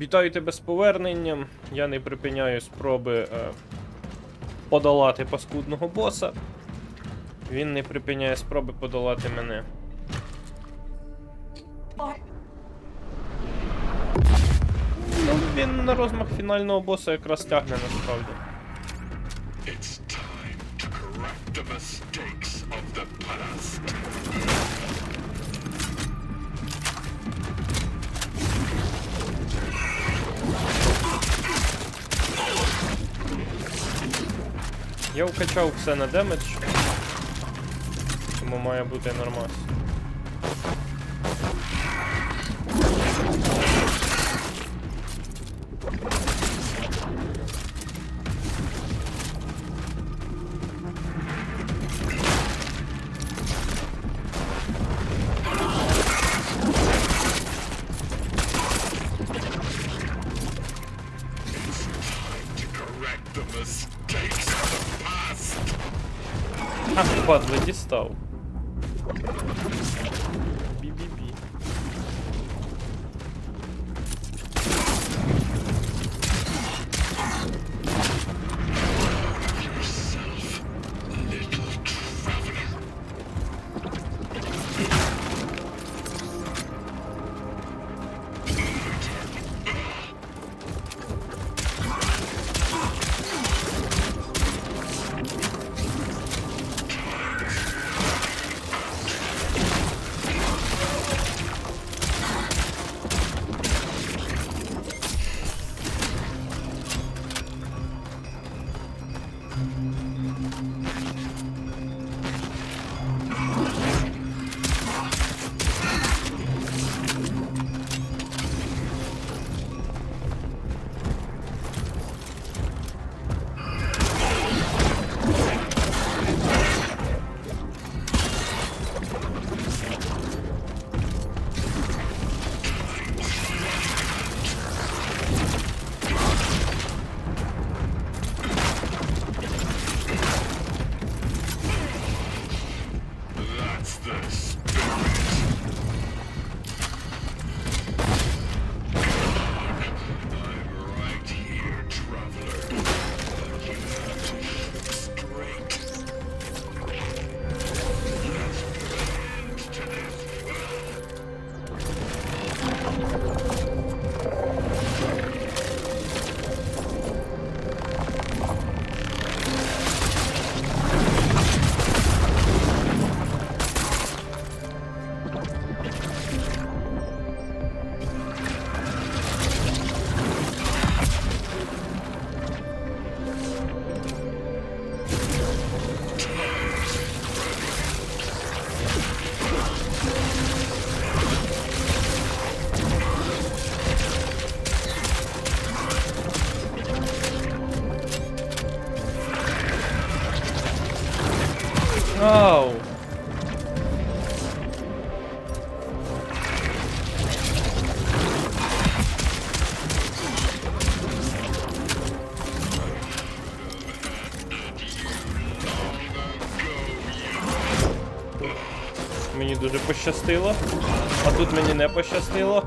Вітаю тебе з поверненням. Я не припиняю спроби е, подолати паскудного боса. Він не припиняє спроби подолати мене. Ну, він на розмах фінального боса якраз тягне насправді. It's time to correct the mistakes of the past. Я вкачав все на демедж. Тому має бути нормас. stołu. Мені дуже пощастило, а тут мені не пощастило.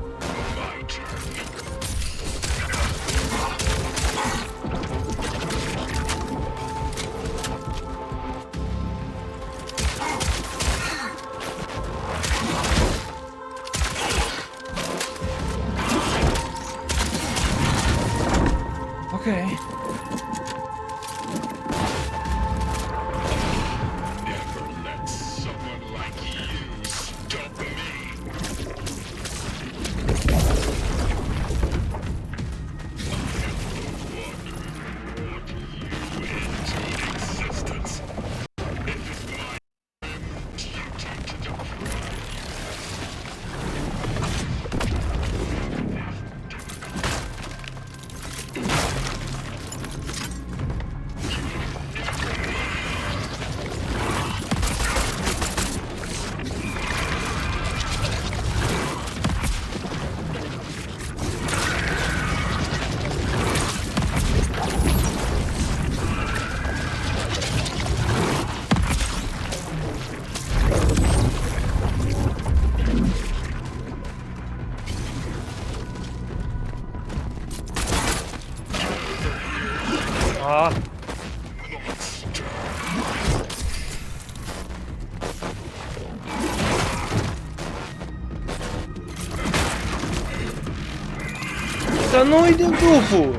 Ну йди в дупу!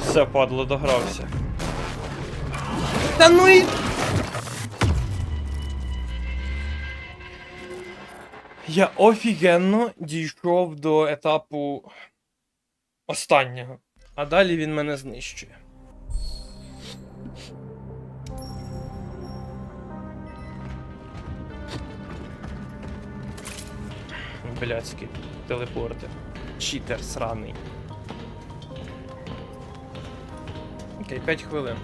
Все, падло, догрався. Та ну і. Я офігенно дійшов до етапу останнього. А далі він мене знищує. Блядські телепорти. Читер сраний. Окей, 5 хвилин.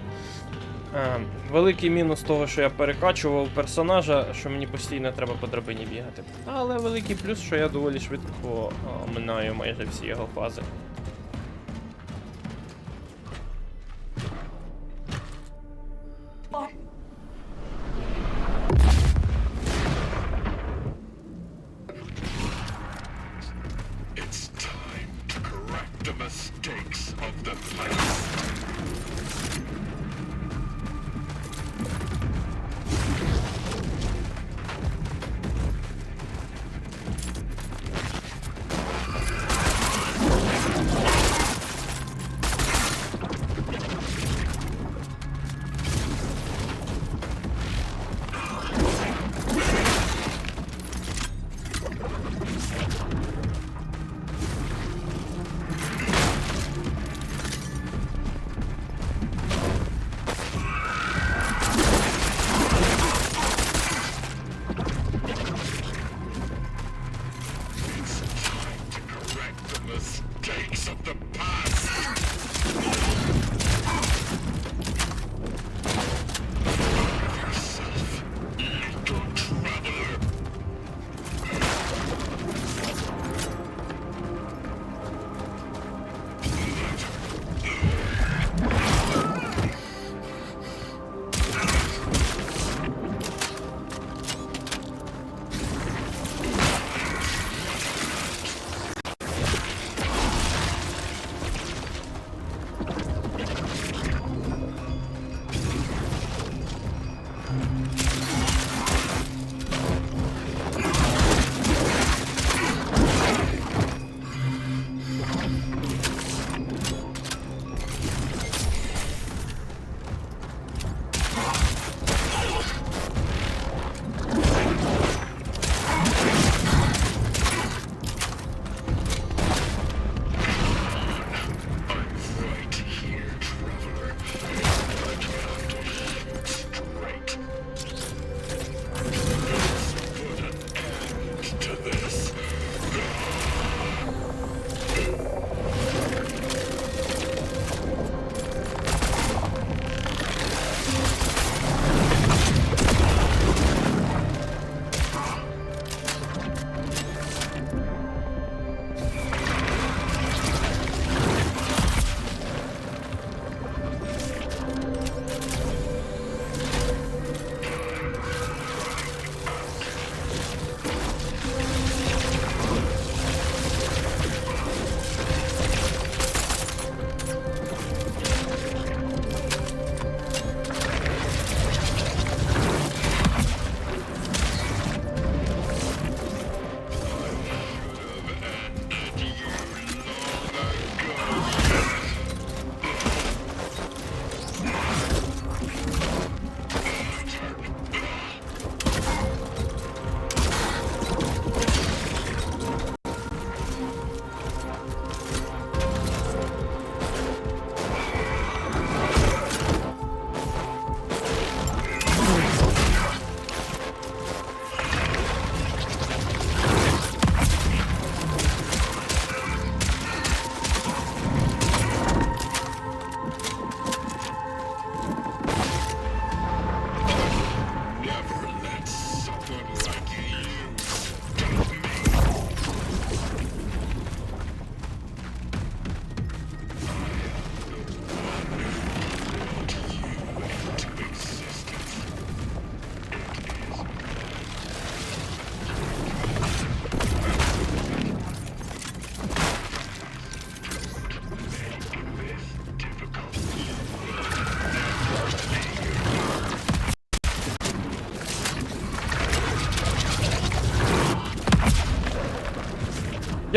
Е, великий мінус того, що я перекачував персонажа, що мені постійно треба по драбині бігати. Але великий плюс, що я доволі швидко е, минаю майже всі його фази.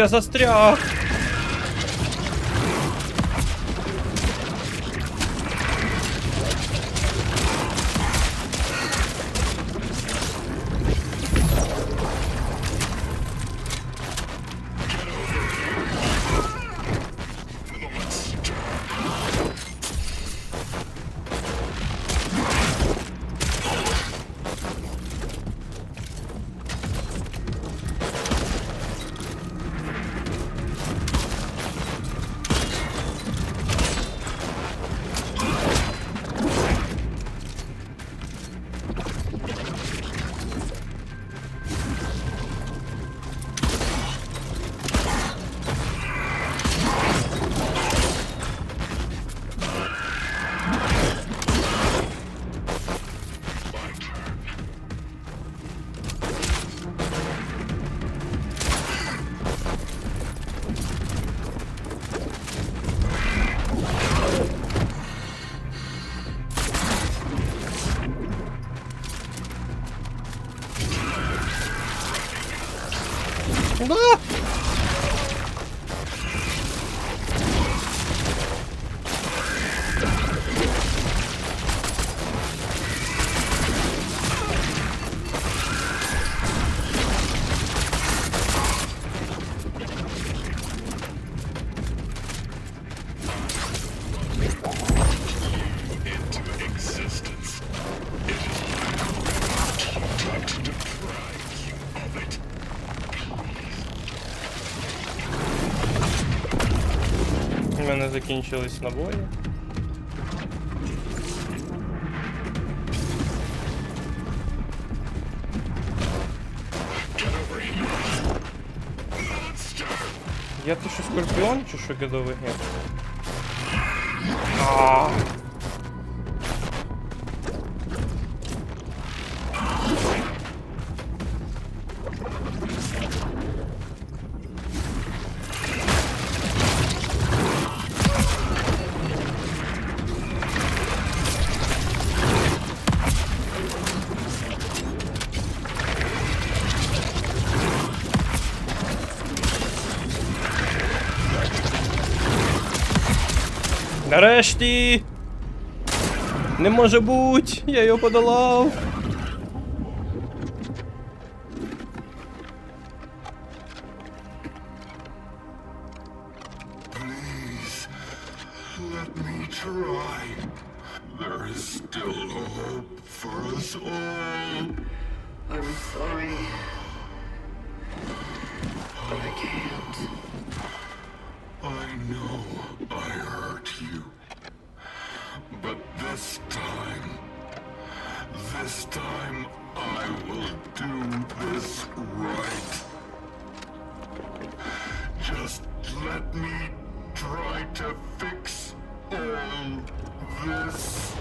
Я застряг. Закінчились набої. Я то що скорпіон чи що гедовий гет? Нарешті! Не може бути! Я його подолав! This time I will do this right. Just let me try to fix all this.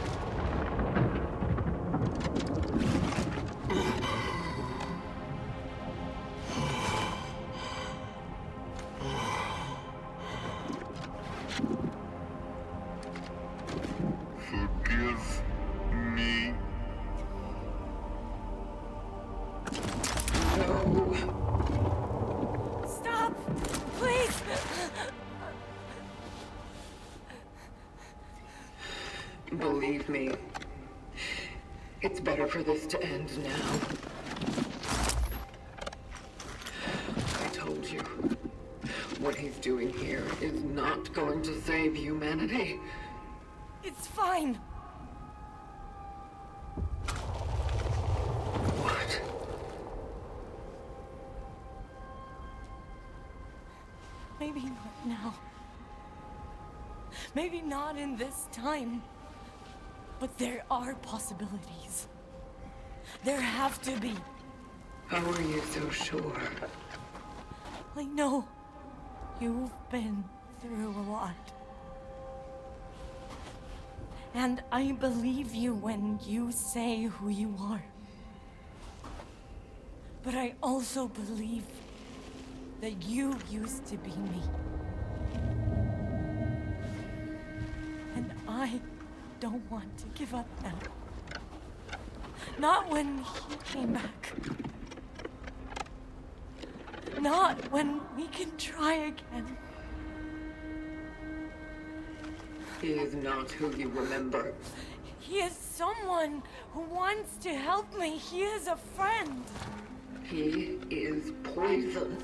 Not going to save humanity. It's fine. What? Maybe not now. Maybe not in this time. But there are possibilities. There have to be. How are you so sure? I know. You've been through a lot. And I believe you when you say who you are. But I also believe that you used to be me. And I don't want to give up now. Not when he came back. Not when we can try again. He is not who you remember. He is someone who wants to help me. He is a friend. He is poison.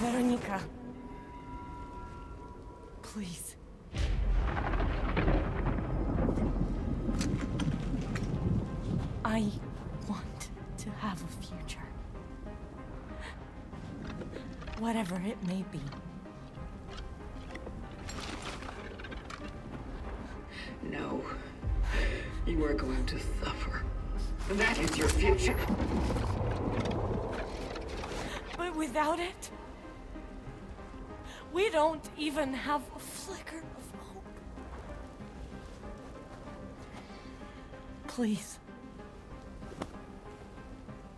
Veronica. Please. I want to have a future. Whatever it may be. To suffer. That is your future. But without it, we don't even have a flicker of hope. Please.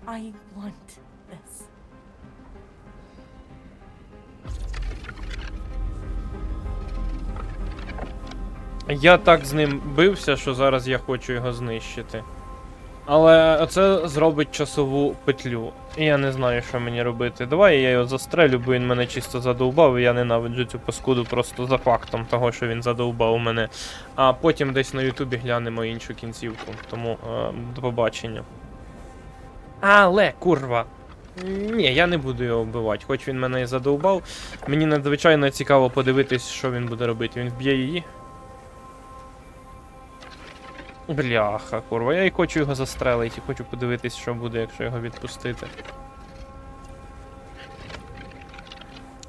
I want this. Я так з ним бився, що зараз я хочу його знищити. Але це зробить часову петлю. І я не знаю, що мені робити. Давай я його застрелю, бо він мене чисто задовбав, і я ненавиджу цю паскуду просто за фактом того, що він задовбав мене. А потім десь на Ютубі глянемо іншу кінцівку. Тому е, до побачення. Але, курва. Ні, я не буду його вбивати, хоч він мене і задовбав. Мені надзвичайно цікаво подивитись, що він буде робити. Він вб'є її. Бляха, курва, я і хочу його застрелити, і хочу подивитись, що буде, якщо його відпустити.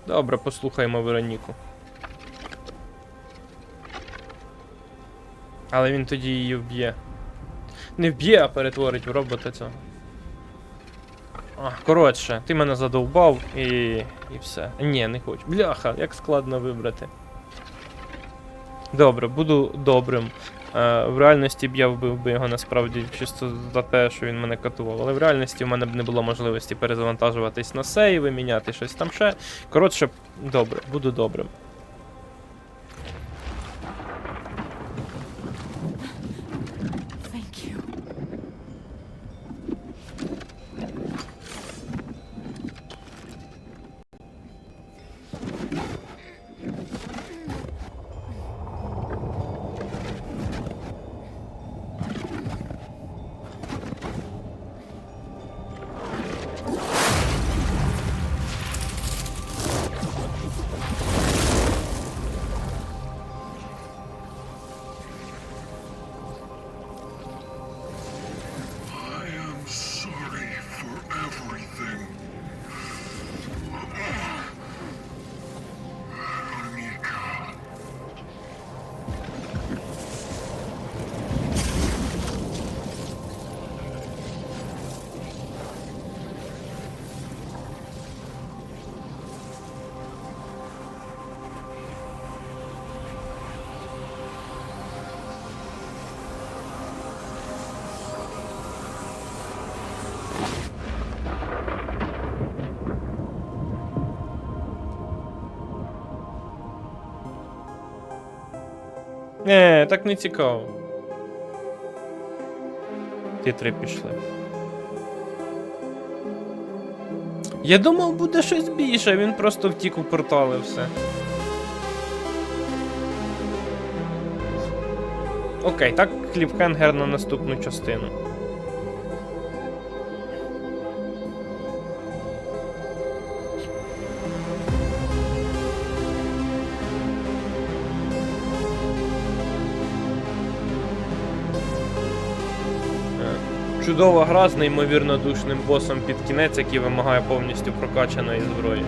Добре, послухаємо Вероніку. Але він тоді її вб'є. Не вб'є, а перетворить в робота цього. А, коротше, ти мене задовбав і. і все. Ні, не хочу. Бляха, як складно вибрати. Добре, буду добрим. Е, в реальності б я вбив би його насправді чисто за те, що він мене катував. Але в реальності в мене б не було можливості перезавантажуватись на сейви, міняти щось там ще. Коротше, добре, буду добрим. Не, так не цікаво. Ті три пішли. Я думав, буде щось більше, він просто втік у портали все. Окей, так кліпхенгер на наступну частину. Чудова гра з неймовірно душним босом під кінець, який вимагає повністю прокачаної зброї.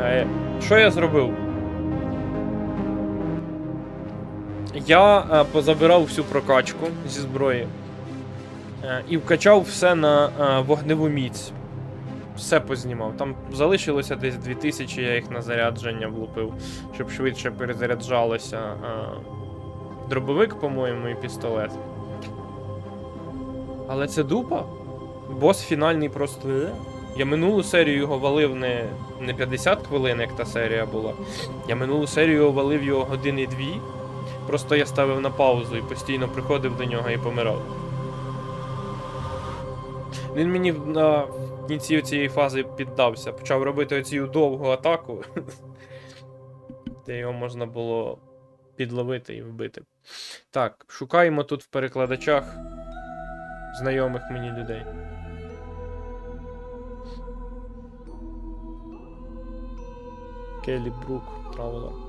Е, Що я зробив? Я е, позабирав всю прокачку зі зброї е, і вкачав все на вогневу міць. Все познімав. Там залишилося десь 2000, я їх на зарядження влупив, щоб швидше перезаряджалося. Дробовик, по-моєму, і пістолет. Але це дупа. Бос фінальний просто. е. Я минулу серію його валив не, не 50 хвилин, як та серія була. Я минулу серію валив його години дві. Просто я ставив на паузу і постійно приходив до нього і помирав. Він мені на кінці цієї фази піддався. Почав робити оцю довгу атаку. Де його можна було підловити і вбити. Так, шукаємо тут в перекладачах знайомих мені людей. Келі Брук, Травела.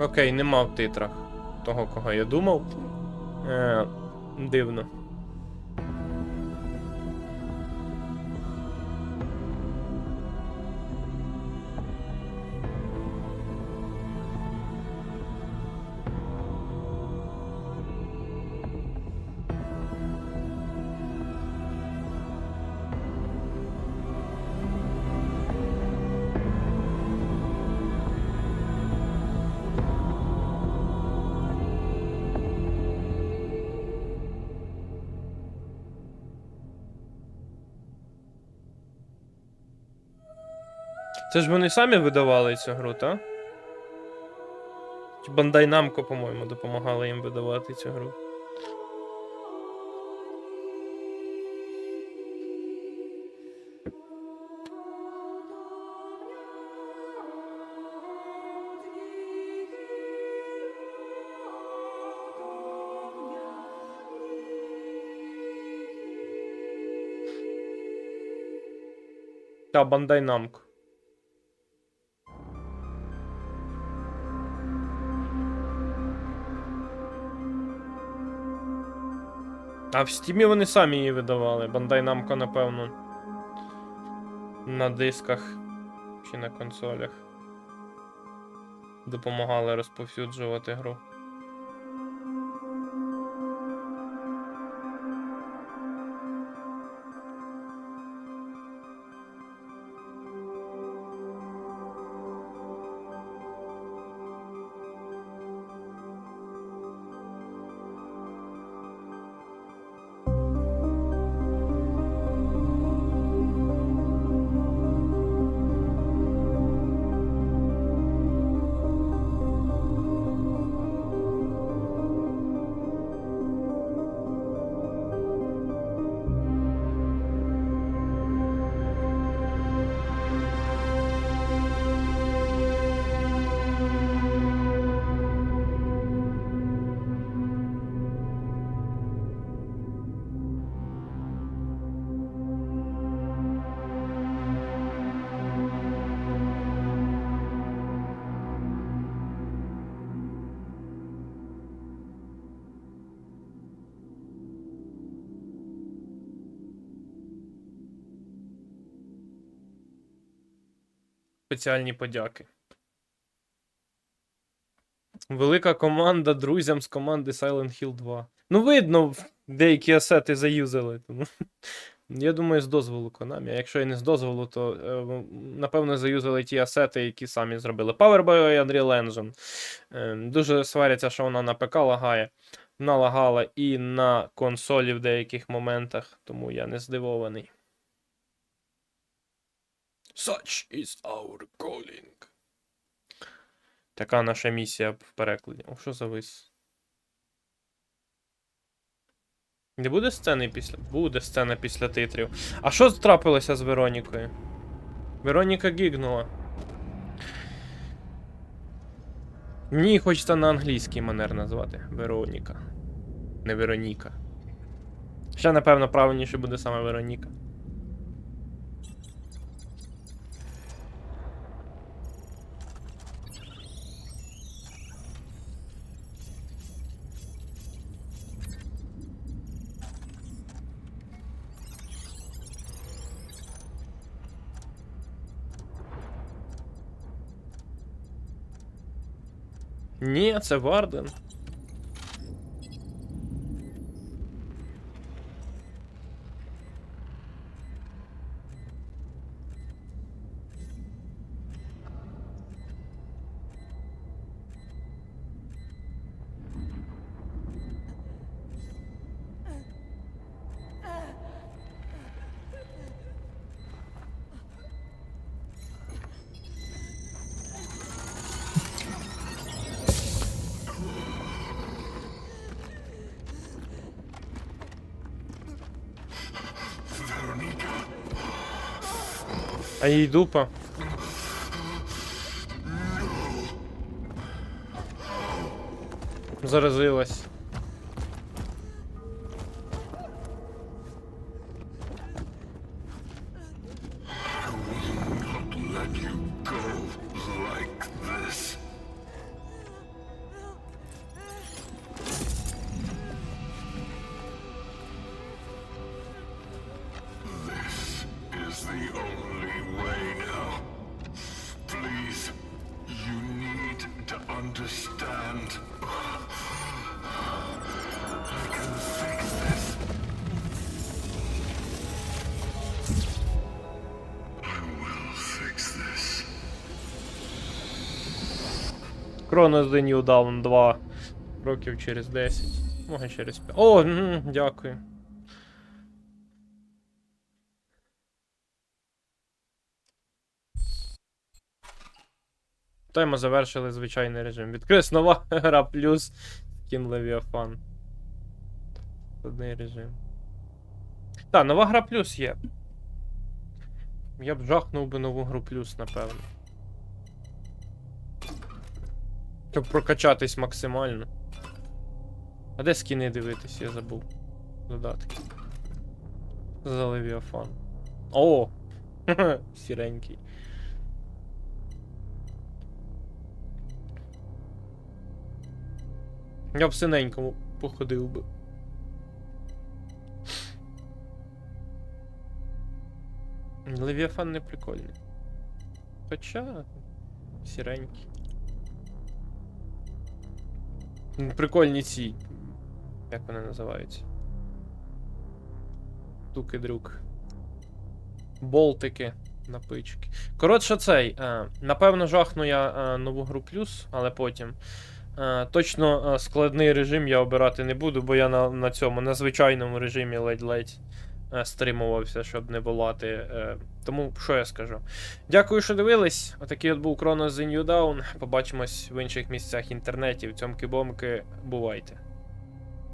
Окей, нема в титрах того, кого я думав. Е, дивно. Це ж вони самі видавали цю гру, так? Bandai Namco, по-моєму, допомагала їм видавати цю гру. Та, Bandai Namco. А в Стімі вони самі її видавали. Bandai Namco, напевно. На дисках чи на консолях. Допомагали розповсюджувати гру. Спеціальні подяки. Велика команда друзям з команди Silent Hill 2. Ну, видно, деякі асети заюзали. Тому... Я думаю, з дозволу Konami. А якщо і не з дозволу, то е, напевно заюзали ті асети, які самі зробили. Powerboy і Unreal Engine. Е, дуже сваряться, що вона на ПК лагає. Вона лагала і на консолі в деяких моментах, тому я не здивований. Such is our calling. Така наша місія в перекладі. О, що за? Не буде сцени після. Буде сцена після титрів. А що трапилося з Веронікою? Вероніка гігнула. Мені хочеться на англійський манер назвати. Вероніка. Не Вероніка. Ще, напевно, правильніше буде саме Вероніка. Ні, це Варден. А їй дупа. Заразилась. The New Dawn 2. Років через 10. Може через 5. О, дякую. Та й ми завершили звичайний режим. Відкрилась нова гра плюс Кін Левіафан. Одний режим. Так, нова гра плюс є. Я б жахнув би нову гру плюс, напевно. Щоб прокачатись максимально. А де скіни дивитись, я забув. Додатки. За Левіафан. О! Сіренький. Я б синенькому походив би. Левіафан не прикольний. Хоча. Сіренький. Прикольні ці. Як вони називаються? Туки друк. Болтики, напички. Коротше, цей. Е, напевно, жахну я е, нову гру плюс, але потім. Е, точно е, складний режим я обирати не буду, бо я на, на цьому, на звичайному режимі ледь-ледь е, стримувався, щоб не волати. Тому що я скажу? Дякую, що дивились. Отакий от був Chronos The New Down. Побачимось в інших місцях інтернетів. Цьомки-бомки, бувайте.